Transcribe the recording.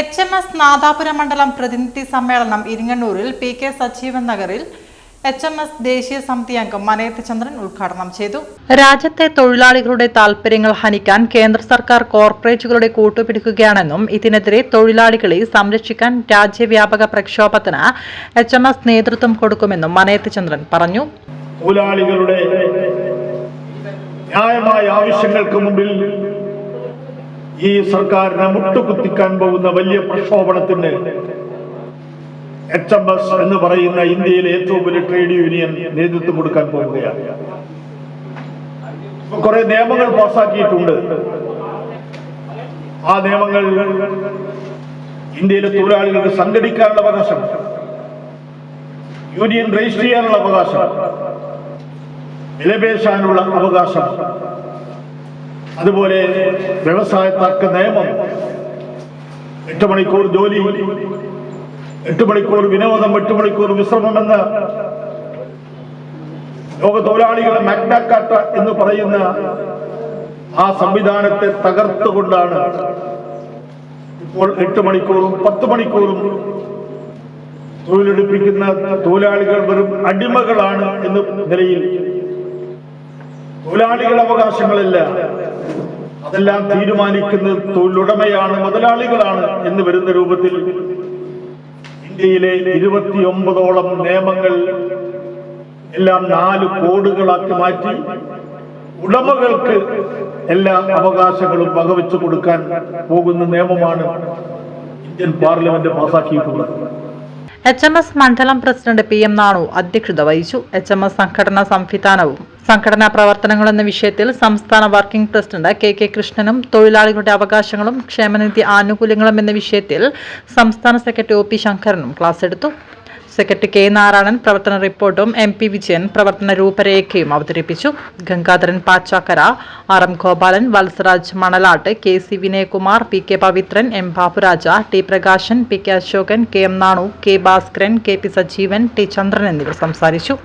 H M S Nadapura മണ്ഡലം പ്രതിനിധി സമ്മേളനം ഇരിങ്ങണ്ണൂരിൽ പി കെ സജീവൻ നഗറിൽ എച്ച് എം എസ് ദേശീയ സമിതി അംഗം മനയത്ത് ചന്ദ്രൻ ഉദ്ഘാടനം ചെയ്തു. രാജ്യത്തെ തൊഴിലാളികളുടെ താൽപര്യങ്ങൾ ഹനിക്കാൻ കേന്ദ്ര സർക്കാർ കോർപ്പറേറ്റുകളുടെ കൂട്ടുപിടിക്കുകയാണെന്നും ഇതിനെതിരെ തൊഴിലാളികളെ സംരക്ഷിക്കാൻ രാജ്യവ്യാപക പ്രക്ഷോഭത്തിന് എച്ച് എം എസ് നേതൃത്വം കൊടുക്കുമെന്നും മനയത്ത് ചന്ദ്രൻ പറഞ്ഞു. തൊഴിലാളികളുടെ ന്യായമായ ആവശ്യങ്ങൾക്ക് മുമ്പിൽ ഈ സർക്കാരിനെ മുട്ടുകുത്തിക്കാൻ പോകുന്ന വലിയ പ്രക്ഷോഭണത്തിന് എച്ച് എം എസ് എന്ന് പറയുന്ന ഇന്ത്യയിലെ ഏറ്റവും വലിയ ട്രേഡ് യൂണിയൻ നേതൃത്വം കൊടുക്കാൻ പോവുകയാണ്. കുറെ നിയമങ്ങൾ പാസാക്കിയിട്ടുണ്ട്. ആ നിയമങ്ങൾ ഇന്ത്യയിലെ തൊഴിലാളികൾക്ക് സംഘടിക്കാനുള്ള അവകാശം യൂണിയൻ രജിസ്റ്റർ ചെയ്യാനുള്ള അവകാശം വിലപേശാനുള്ള അവകാശം അതുപോലെ വ്യവസായ തർക്ക നിയമം. എട്ട് മണിക്കൂർ ജോലി എട്ട് മണിക്കൂർ വിനോദം എട്ട് മണിക്കൂർ വിശ്രമമെന്ന് ലോക തൊഴിലാളികളെ മാഗ്നാക്കാട്ട എന്ന് പറയുന്ന ആ സംവിധാനത്തെ തകർത്തുകൊണ്ടാണ് ഇപ്പോൾ എട്ട് മണിക്കൂറും പത്ത് മണിക്കൂറും തൊഴിലെടുപ്പിക്കുന്ന തൊഴിലാളികൾ വെറും അടിമകളാണ് എന്ന നിലയിൽ തൊഴിലാളികളുടെ അവകാശങ്ങളല്ല. അതെല്ലാം തീരുമാനിക്കുന്നത് തൊഴിലുടമയാണ് മുതലാളികളാണ് എന്ന് വരുന്ന രൂപത്തിൽ ഇന്ത്യയിലെ ഇരുപത്തിയൊമ്പതോളം നിയമങ്ങൾ എല്ലാം നാല് കോഡുകളാക്കി മാറ്റി ഉടമകൾക്ക് എല്ലാ അവകാശങ്ങളും വകവെച്ചു കൊടുക്കാൻ പോകുന്ന നിയമമാണ് ഇന്ത്യൻ പാർലമെന്റ് പാസാക്കിയിട്ടുള്ളത്. എച്ച് എം എസ് മണ്ഡലം പ്രസിഡന്റ് പി എം നാണു അധ്യക്ഷത വഹിച്ചു. എച്ച് എം എസ് സംഘടനാ സംവിധാനവും സംഘടനാ പ്രവർത്തനങ്ങൾ എന്ന വിഷയത്തിൽ സംസ്ഥാന വർക്കിംഗ് പ്രസിഡന്റ് കെ കെ കൃഷ്ണനും തൊഴിലാളികളുടെ അവകാശങ്ങളും ക്ഷേമനിധി ആനുകൂല്യങ്ങളും എന്ന വിഷയത്തിൽ സംസ്ഥാന സെക്രട്ടറി ഒ പി ശങ്കരനും ക്ലാസ് എടുത്തു. സെക്രട്ടറി കെ നാരായണൻ പ്രവർത്തന റിപ്പോർട്ടും എം പി വിജയൻ പ്രവർത്തന രൂപരേഖയും അവതരിപ്പിച്ചു. Gangadharan Pachakkara R M Gopalan Valsaraj Manalatt K C Vinayakumar P K Pavithran M Baburaja T Prakashan P K Ashokan K M Nanu K Bhaskaran K P Sajeevan T Chandran എന്നിവർ സംസാരിച്ചു.